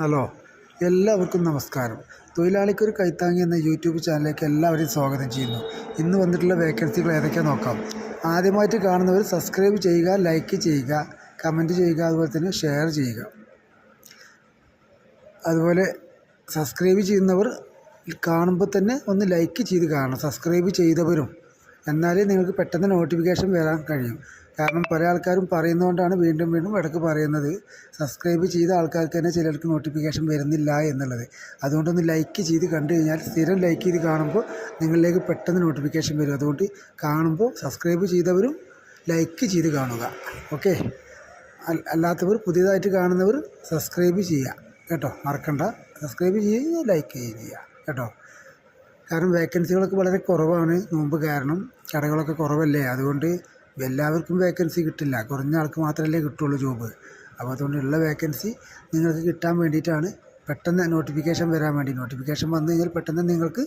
Hello എല്ലാവർക്കും നമസ്കാരം. തൊഴിലാളിക്കൊരു കൈത്താങ്ങി എന്ന യൂട്യൂബ് ചാനലിലേക്ക് എല്ലാവരെയും സ്വാഗതം ചെയ്യുന്നു. ഇന്ന് വന്നിട്ടുള്ള വേക്കൻസികൾ ഏതൊക്കെയാണെന്ന് നോക്കാം. ആദ്യമായിട്ട് കാണുന്നവർ സബ്സ്ക്രൈബ് ചെയ്യുക ലൈക്ക് ചെയ്യുക കമന്റ് ചെയ്യുക അതുപോലെ തന്നെ ഷെയർ ചെയ്യുക. അതുപോലെ സബ്സ്ക്രൈബ് ചെയ്യുന്നവർ കാണുമ്പോൾ തന്നെ ഒന്ന് ലൈക്ക് ചെയ്ത് കാണണം. സബ്സ്ക്രൈബ് ചെയ്തവരും. എന്നാലേ നിങ്ങൾക്ക് പെട്ടെന്ന് നോട്ടിഫിക്കേഷൻ വരാൻ കഴിയും. കാരണം പല ആൾക്കാരും പറയുന്നതുകൊണ്ടാണ് വീണ്ടും വീണ്ടും ഇടയ്ക്ക് പറയുന്നത്. സബ്സ്ക്രൈബ് ചെയ്ത ആൾക്കാർക്ക് തന്നെ ചിലർക്ക് നോട്ടിഫിക്കേഷൻ വരുന്നില്ല എന്നുള്ളത്. അതുകൊണ്ടൊന്ന് ലൈക്ക് ചെയ്ത് കണ്ടു കഴിഞ്ഞാൽ സ്ഥിരം ലൈക്ക് ചെയ്ത് കാണുമ്പോൾ നിങ്ങളിലേക്ക് പെട്ടെന്ന് നോട്ടിഫിക്കേഷൻ വരും. അതുകൊണ്ട് കാണുമ്പോൾ സബ്സ്ക്രൈബ് ചെയ്തവരും ലൈക്ക് ചെയ്ത് കാണുക. ഓക്കെ അല്ലാത്തവർ പുതിയതായിട്ട് കാണുന്നവർ സബ്സ്ക്രൈബ് ചെയ്യുക. കേട്ടോ? മറക്കണ്ട. സബ്സ്ക്രൈബ് ചെയ്യുക ലൈക്ക് ചെയ്യുക. കേട്ടോ? കാരണം വേക്കൻസികളൊക്കെ വളരെ കുറവാണ്. നോമ്പ് കാരണം കടകളൊക്കെ കുറവല്ലേ? അതുകൊണ്ട് എല്ലാവർക്കും വേക്കൻസി കിട്ടില്ല. കുറഞ്ഞ ആൾക്ക് മാത്രമല്ലേ കിട്ടുള്ളൂ ജോബ് അപ്പോൾ അതുകൊണ്ടുള്ള വേക്കൻസി നിങ്ങൾക്ക് കിട്ടാൻ വേണ്ടിയിട്ടാണ് പെട്ടെന്ന് നോട്ടിഫിക്കേഷൻ വരാൻ വേണ്ടി. നോട്ടിഫിക്കേഷൻ വന്നു കഴിഞ്ഞാൽ പെട്ടെന്ന് നിങ്ങൾക്ക്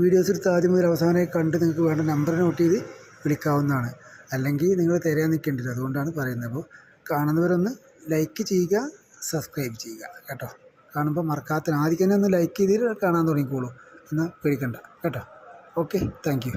വീഡിയോസ് എടുത്ത് ആദ്യം മുതൽ അവസാനമായി കണ്ട് നിങ്ങൾക്ക് വേണ്ട നമ്പർ നോട്ട് ചെയ്ത് വിളിക്കാവുന്നതാണ്. അല്ലെങ്കിൽ നിങ്ങൾ തിരയാൻ നിൽക്കേണ്ടത് അതുകൊണ്ടാണ് പറയുന്നത്. അപ്പോൾ കാണുന്നവരൊന്ന് ലൈക്ക് ചെയ്യുക സബ്സ്ക്രൈബ് ചെയ്യുക കേട്ടോ. കാണുമ്പോൾ മറക്കാത്ത ആദ്യം തന്നെ ഒന്ന് ലൈക്ക് ചെയ്തിട്ട് കാണാൻ തുടങ്ങിക്കോളൂ. എന്നാൽ പേടിക്കണ്ട കേട്ടോ. Okay thank